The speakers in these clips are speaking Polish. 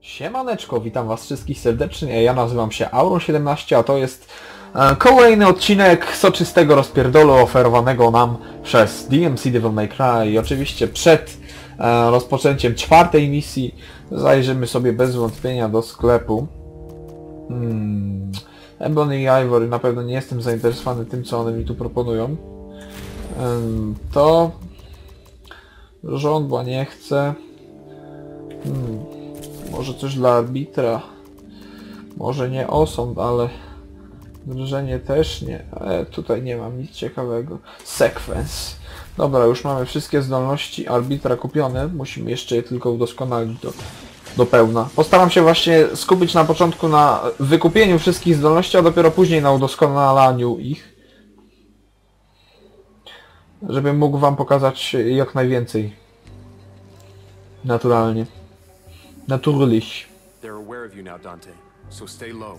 Siemaneczko, witam was wszystkich serdecznie, ja nazywam się Auro17, a to jest e, kolejny odcinek soczystego rozpierdolu oferowanego nam przez DMC Devil May Cry i oczywiście przed e, rozpoczęciem czwartej misji zajrzymy sobie bez wątpienia do sklepu. Hmm. Ebony i Ivory, na pewno nie jestem zainteresowany tym, co one mi tu proponują. Em, To... Żądła nie chce. Hmm. Może coś dla arbitra. Może nie osąd, ale drżenie też nie. E, tutaj nie mam nic ciekawego. Sequence. Dobra, już mamy wszystkie zdolności arbitra kupione. Musimy jeszcze je tylko udoskonalić do, do pełna. Postaram się właśnie skupić na początku na wykupieniu wszystkich zdolności, a dopiero później na udoskonalaniu ich. Żebym mógł wam pokazać jak najwięcej. Naturalnie. Natürlich. They're aware of you now, Dante, so stay low.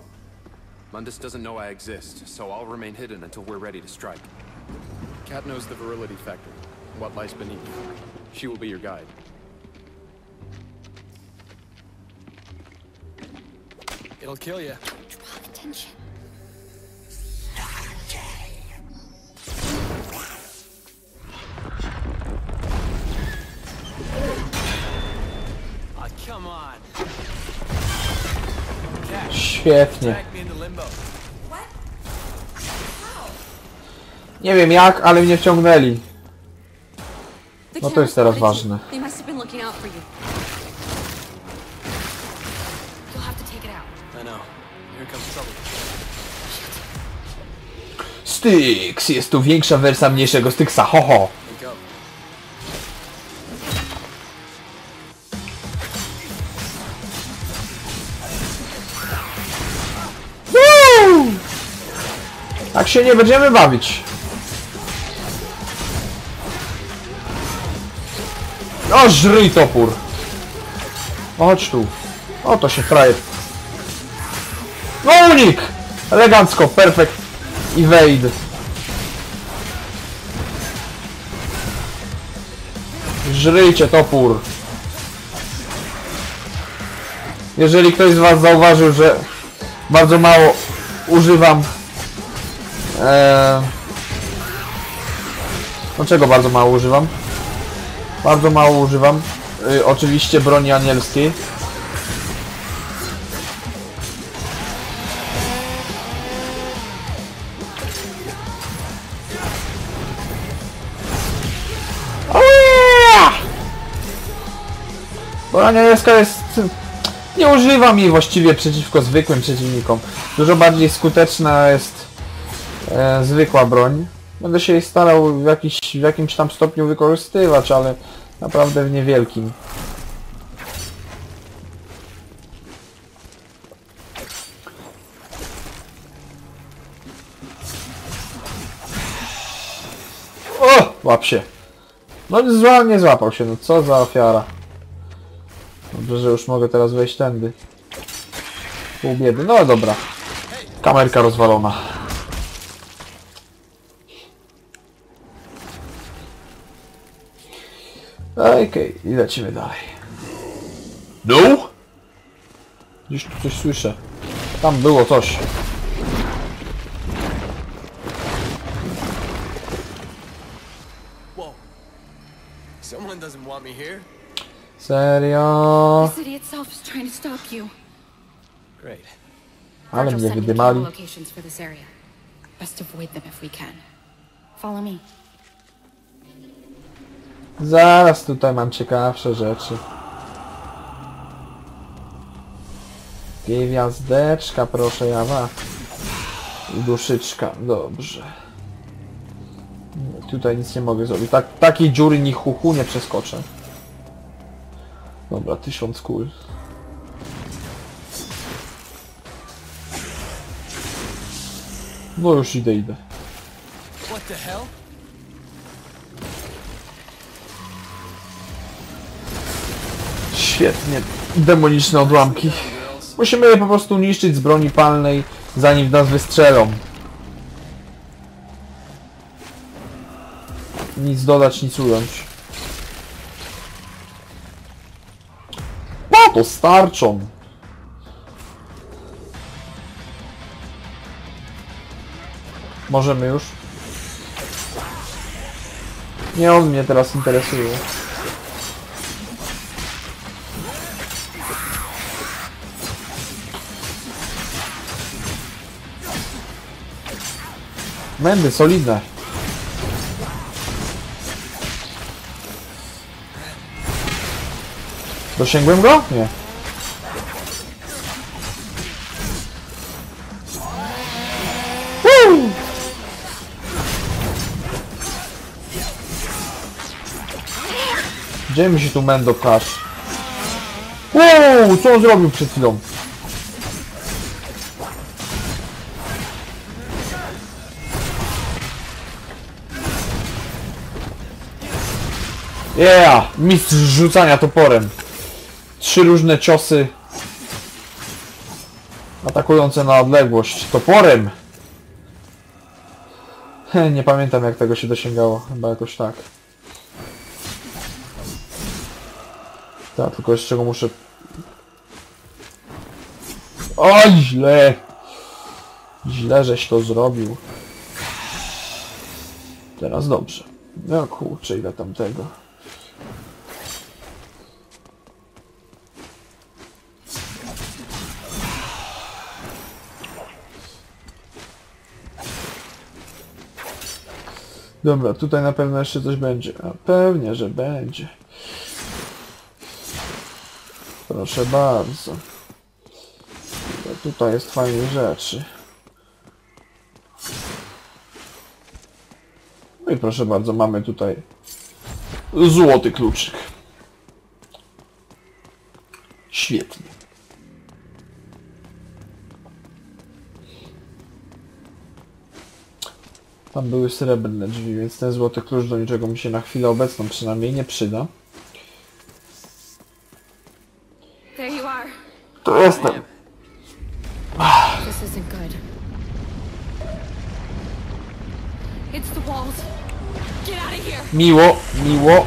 Mundus doesn't know I exist, so I'll remain hidden until we're ready to strike. Cat knows the virility factor, what lies beneath. She will be your guide. It'll kill you. Draw attention. Świetnie. Nie wiem jak, ale mnie wciągnęli. No to jest teraz ważne. Styx! Jest tu większa wersja mniejszego Styxa, ho ho! Się nie będziemy bawić. O, żryj topór! Chodź tu. O, to się frajer. No unik! Elegancko, perfekt. Evade. Żryjcie topór. Jeżeli ktoś z was zauważył, że bardzo mało używam e... No czego bardzo mało używam? Bardzo mało używam y, oczywiście broni anielskiej! Broń anielska jest... Nie używam jej właściwie przeciwko zwykłym przeciwnikom. Dużo bardziej skuteczna jest e, zwykła broń. Będę się jej starał w, jakiś, w jakimś tam stopniu wykorzystywać, ale naprawdę w niewielkim. O! Łap się. No zła, nie złapał się, no co za ofiara. Dobrze, że już mogę teraz wejść tędy. Pół biedy, no dobra. Kamerka rozwalona. Okej, i lecimy dalej. No! Gdzieś tu coś słyszę. Tam było coś. Whoa. Someone doesn't want me here? Serio? The city itself is trying to stop you. Great. Ale mnie wydymali. camera locations for this area. Best avoid them if we can. Follow me. Zaraz tutaj mam ciekawsze rzeczy. Gwiazdeczka, proszę jawa. I duszyczka, dobrze. Tutaj nic nie mogę zrobić. Tak, takiej dziury ni chuchu nie przeskoczę. Dobra, tysiąc kul. No już idę, idę. What the hell? Świetnie. Demoniczne odłamki. Musimy je po prostu niszczyć z broni palnej, zanim w nas wystrzelą. Nic dodać, nic ująć. to starczą. Możemy już? Nie on mnie teraz interesuje. Mędy, solidne. Dosięgłem go? Nie. Woo! Gdzie mi się tu Mendo kasz? Wow, co on zrobił przed chwilą? Yeah! Mistrz rzucania toporem. Trzy różne ciosy atakujące na odległość toporem. Nie pamiętam jak tego się dosięgało. Chyba jakoś tak. Tak, tylko jeszcze go muszę... Oj, źle! Źle, żeś to zrobił. Teraz dobrze. No kurczę, ile tam tego. Dobra, tutaj na pewno jeszcze coś będzie. A pewnie, że będzie. Proszę bardzo. Tutaj jest fajnych rzeczy. No i proszę bardzo, mamy tutaj złoty kluczyk. Świetnie. Tam były srebrne drzwi, więc ten złoty klucz do niczego mi się na chwilę obecną przynajmniej nie przyda. To jestem. This isn't good. It's the walls. Get out of here. Miło, miło.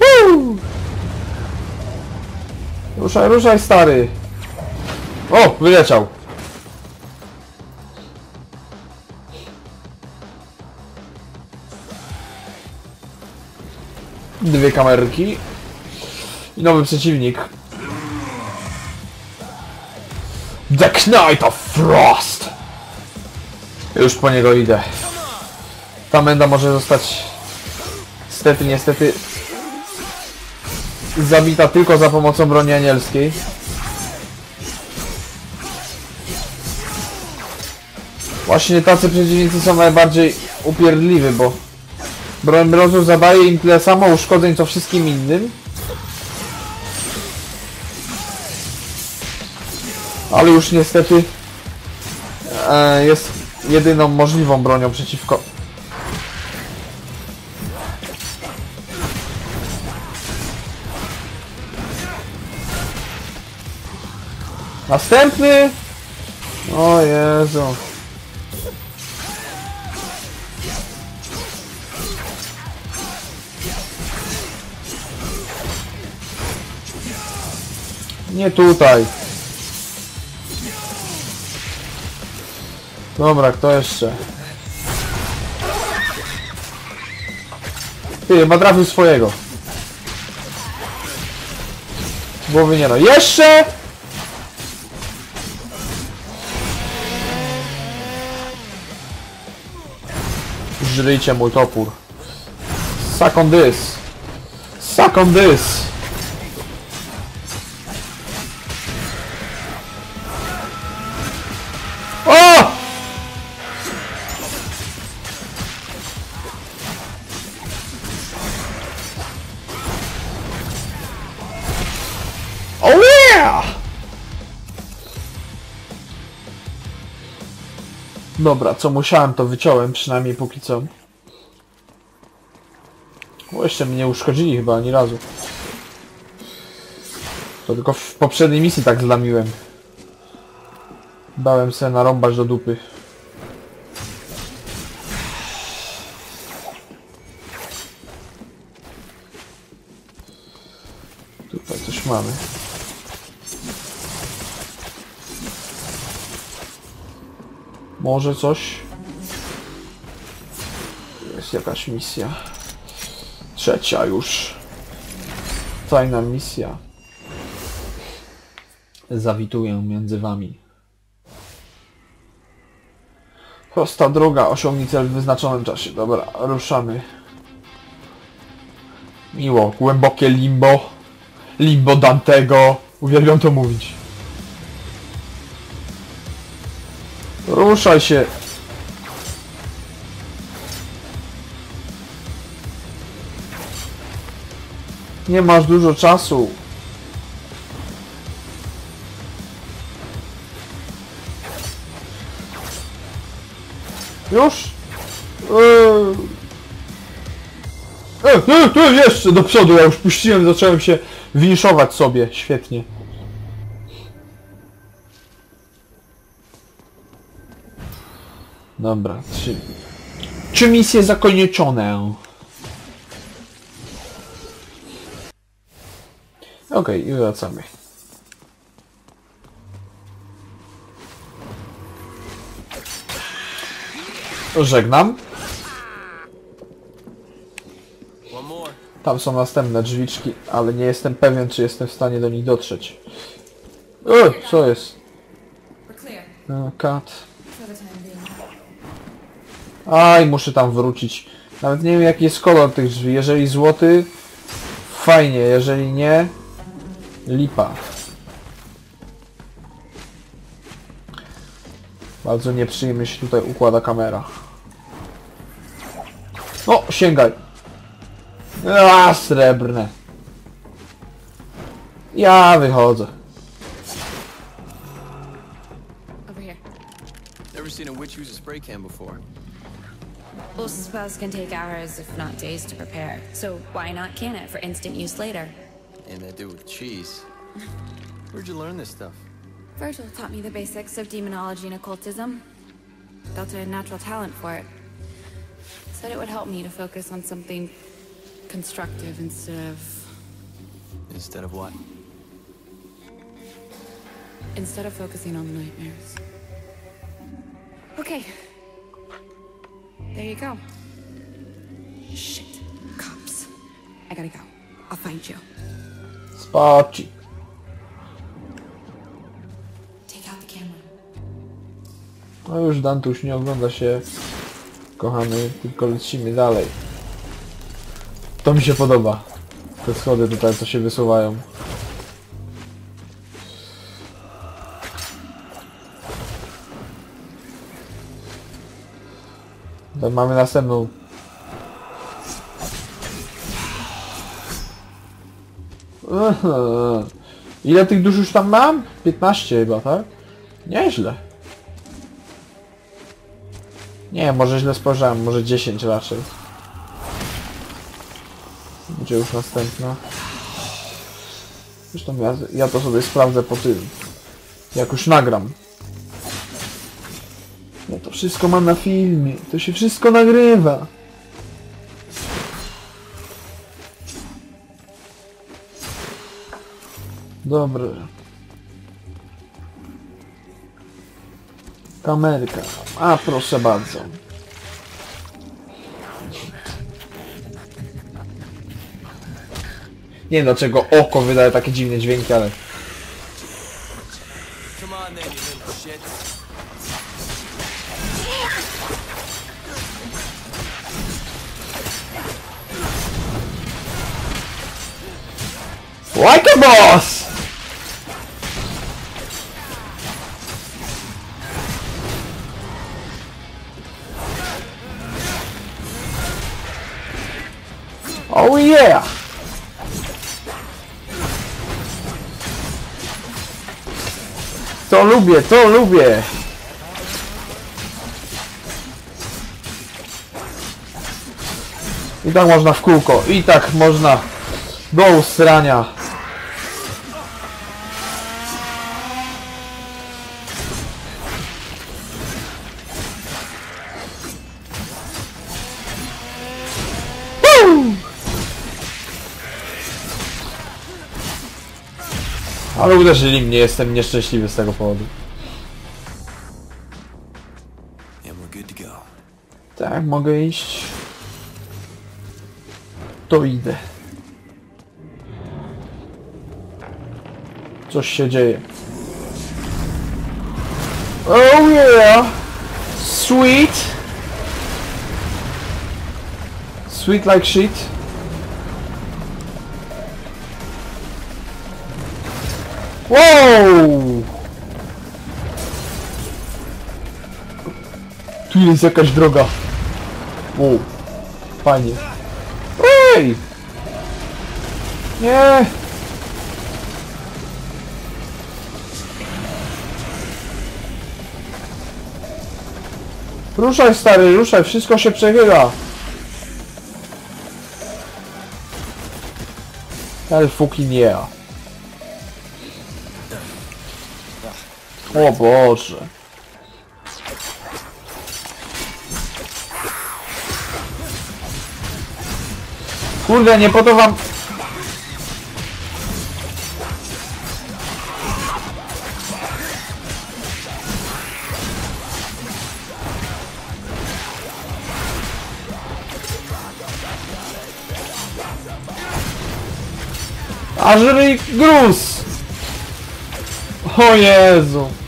Woo! Ruszaj, ruszaj, stary. O, wyleciał. Dwie kamerki. I nowy przeciwnik. The Knight of Frost! Już po niego idę. Ta menda może zostać niestety, niestety zabita tylko za pomocą broni anielskiej. Właśnie tacy przeciwnicy są najbardziej upierdliwi, bo broń mrozu zadaje im tyle samo uszkodzeń co wszystkim innym. Ale już niestety e, jest jedyną możliwą bronią przeciwko Następny! O Jezu. Nie tutaj. Dobra, kto jeszcze? Ty, chyba trafił swojego. Głowy nie no. Jeszcze! Żryjcie mój topór. Suck on this. Suck on this. Dobra, co musiałem to wyciąłem, przynajmniej póki co. Bo jeszcze mnie nie uszkodzili chyba ani razu. To tylko w poprzedniej misji tak zlamiłem. Dałem sobie narąbać do dupy. Może coś? Jest jakaś misja. Trzecia już. Tajna misja. Zawituję między wami. Prosta droga, osiągnij cel w wyznaczonym czasie. Dobra, ruszamy. Miło, głębokie limbo. Limbo Dantego. Uwielbiam to mówić. Ruszaj się. Nie masz dużo czasu. Już? Eee. E, e, e, jeszcze do przodu, ja już puściłem, zacząłem się winszować sobie. Świetnie. Dobra, trzy. Trzy misje zakończone. Okej, i wracamy. Żegnam. Tam są następne drzwiczki, ale nie jestem pewien, czy jestem w stanie do nich dotrzeć. E, co jest? E, Kat. Aj, muszę tam wrócić. Nawet nie wiem jaki jest kolor tych drzwi. Jeżeli złoty, fajnie. Jeżeli nie, lipa. Bardzo nieprzyjemnie się tutaj układa kamera. O, sięgaj. A, srebrne. Ja wychodzę. Over here. Never seen a witch use a spray can before. Most spells can take hours, if not days, to prepare. So why not can it for instant use later? And they do with cheese. Where'd you learn this stuff? Virgil taught me the basics of demonology and occultism. Felt I had natural talent for it. Said it would help me to focus on something constructive instead of Instead of what? instead of focusing on the nightmares. Okay. There you go. Shit. Cops. I gotta go. I'll find you. Camera. No już Dantuś nie ogląda się, kochany, tylko lecimy dalej. To mi się podoba. Te schody tutaj, co się wysuwają. Mamy następną. Aha. Ile tych dusz już tam mam? 15 chyba, tak? Nieźle. Nie, może źle spojrzałem, może 10 raczej. Gdzie już następna? Zresztą ja, ja to sobie sprawdzę po tym. Jak już nagram. No to wszystko mam na filmie. To się wszystko nagrywa. Dobra. Kamerka. A proszę bardzo. Nie wiem dlaczego oko wydaje takie dziwne dźwięki, ale... Like a boss! Oh yeah! To lubię, to lubię! I tak można w kółko, i tak można do usrania. Ale uderzyli mnie, jestem nieszczęśliwy z tego powodu. Tak, mogę iść. To idę. Coś się dzieje. Oh yeah! Sweet! Sweet like shit. Wow! Tu jest jakaś droga. Wow. Fajnie. Ej! Nie! Ruszaj stary, ruszaj, wszystko się przechyla. El fucking yeah. O Boże. Kurde, nie po to wam... Ażry gruz! O Jezu!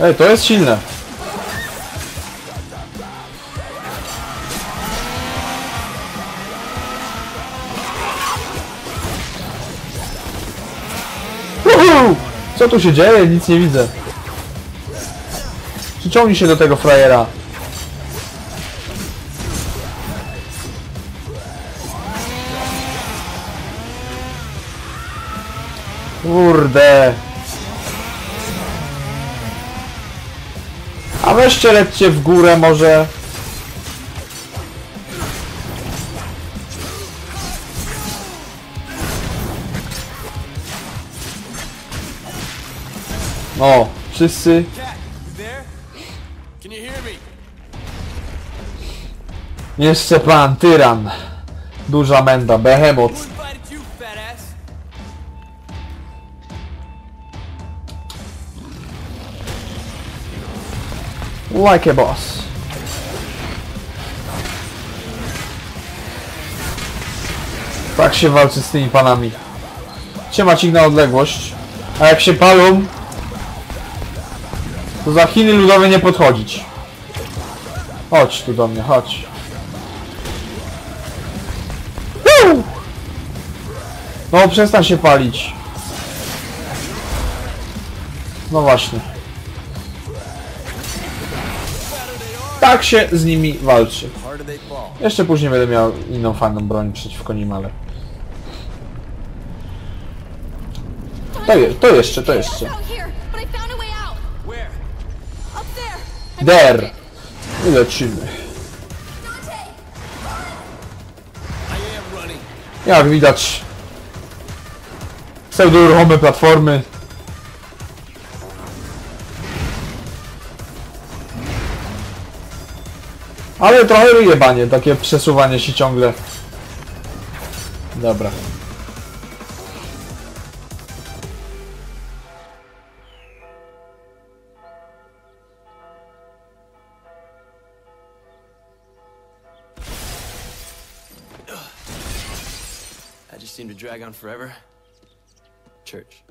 Ej, to jest silne. Uhu! Co tu się dzieje? Nic nie widzę. Przyciągnij się do tego frajera. Kurde. Weźcie lećcie w górę może. O, wszyscy. Jeszcze pan, tyran. Duża menda, behemoth. Like a boss. Tak się walczy z tymi panami. Trzymać ich na odległość. A jak się palą, to za Chiny ludowe nie podchodzić. Chodź tu do mnie, chodź. No przestań się palić. No właśnie. Tak się z nimi walczy. Jeszcze później będę miał inną fajną broń przeciwko nim, ale... To, je, to jeszcze, to jeszcze. Der! I lecimy. Jak widać... Pseudo-ruchome platformy. Ale trochę wyjebanie, takie przesuwanie się ciągle. Dobra. That just seemed to drag on forever. Church.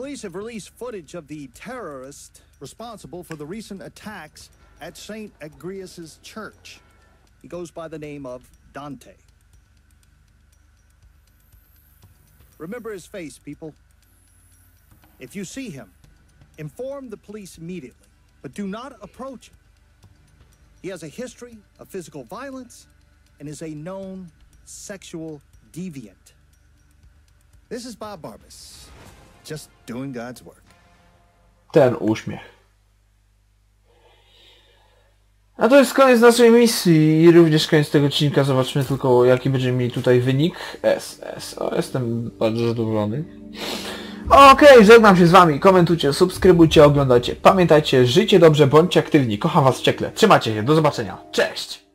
Police have released footage of the terrorist responsible for the recent attacks at St. Agrius' church. He goes by the name of Dante. Remember his face, people. If you see him, inform the police immediately, but do not approach him. He has a history of physical violence and is a known sexual deviant. This is Bob Barbas, just doing God's work. Ten uśmiech. A to jest koniec naszej misji i również koniec tego odcinka. Zobaczmy tylko jaki będziemy mieli tutaj wynik. SS. O, jestem bardzo zadowolony. Okej, żegnam się z wami. Komentujcie, subskrybujcie, oglądajcie. Pamiętajcie, żyjcie dobrze, bądźcie aktywni. Kocham was wściekle. Trzymajcie się, do zobaczenia. Cześć!